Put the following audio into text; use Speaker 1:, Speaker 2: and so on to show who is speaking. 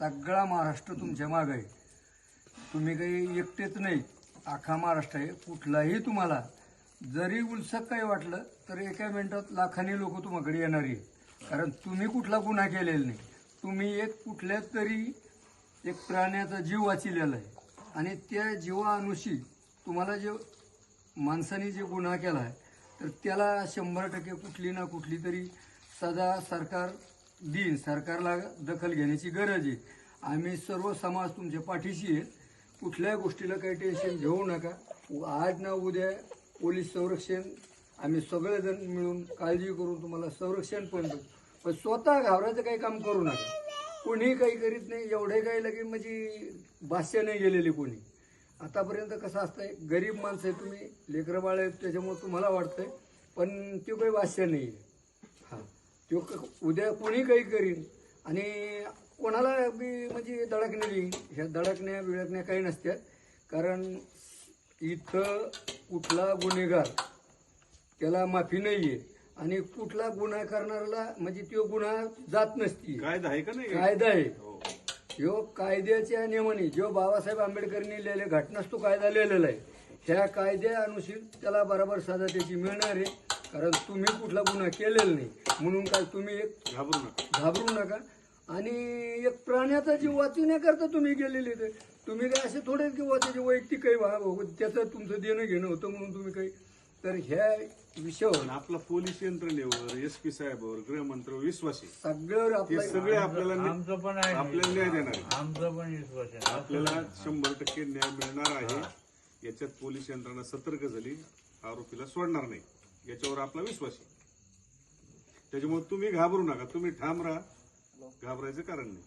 Speaker 1: सगळा महाराष्ट्र तुमच्या मागं आहे. तुम्ही काही एकटेच नाही. अख्खा महाराष्ट्र आहे. कुठलाही तुम्हाला जरी उलसक काही वाटलं तर एका मिनिटात लाखांनी लोक तुम्हाकडे येणार आहे कारण तुम्ही कुठला गुन्हा केलेला नाही. तुम्ही एक कुठल्याच तरी एक प्राण्याचा जीव वाचिलेला आहे. आणि त्या जीवानुषी तुम्हाला जे माणसाने जे गुन्हा केला आहे तर त्याला शंभर टक्के कुठली ना कुठली तरी सदा सरकार देईन. सरकारला दखल घेण्याची गरज आहे. आम्ही सर्व समाज तुमच्या पाठीशी आहे. कुठल्याही गोष्टीला काही टेन्शन घेऊ नका. आज ना उद्या पोलीस संरक्षण. आम्ही सगळेजण मिळून काळजी करून तुम्हाला संरक्षण पण देऊ. पण स्वतः घाबरायचं काही काम करू नका. कोणी काही करीत नाही. एवढे काही लगे म्हणजे भाष्य नाही गेलेले कोणी. आतापर्यंत कसं असतंय गरीब माणसं आहे तुम्ही लेकरं बाळ आहेत त्याच्यामुळे तुम्हाला वाटतंय पण ते काही भाष्य नाही आहे हां. तो उद्या कोणी काही करीन. आणि कोणाला बी म्हणजे दडकणे देईन. ह्या दडकण्या बिळकण्या काही नसत्या कारण इथं कुठला गुन्हेगार त्याला माफी नाही आहे आणि कुठला गुन्हा करणाऱ्याला म्हणजे तो गुन्हा जात नसती.
Speaker 2: कायदा आहे का नाही?
Speaker 1: कायदा आहे.
Speaker 2: हो.
Speaker 1: ह्यो कायद्याच्या नियमाने जो बाबासाहेब आंबेडकरांनी लिहिले घटनाच तो कायदा लिहिलेला आहे. ह्या कायद्यानुसार त्याला बरोबर सजा त्याची मिळणार आहे. कारण तुम्ही कुठला गुन्हा केलेला नाही. म्हणून काय तुम्ही एक
Speaker 2: घाबरू नका.
Speaker 1: घाबरू नका. आणि एक प्राण्याचा जीव वाचवण्याकरता तुम्ही गेलेले ते. तुम्ही काय असे थोडे किंवा त्याचे वैयक्तिक काही वा- वा- त्याचं तुमचं देणं घेणं होतं म्हणून तुम्ही काही. तर ह्या विषयावर
Speaker 2: आपला पोलीस यंत्रणेवर एस पी साहेबावर गृहमंत्र्यावर विश्वास आहे
Speaker 1: सगळं
Speaker 2: ते
Speaker 1: आपलं
Speaker 2: सगळे आपल्याला
Speaker 3: आमचं पण आहे.
Speaker 2: आपल्याला न्याय देणार आहे.
Speaker 3: आमचं पण विश्वास आहे.
Speaker 2: आपल्याला शंभर टक्के न्याय मिळणार आहे. याच्यात पोलीस यंत्रणा सतर्क झाली. आरोपीला सोडणार नाही. याच्यावर आपला विश्वास आहे. त्याच्यामुळे तुम्ही घाबरू नका. तुम्ही ठाम राहा. घाबरायचं कारण नाही.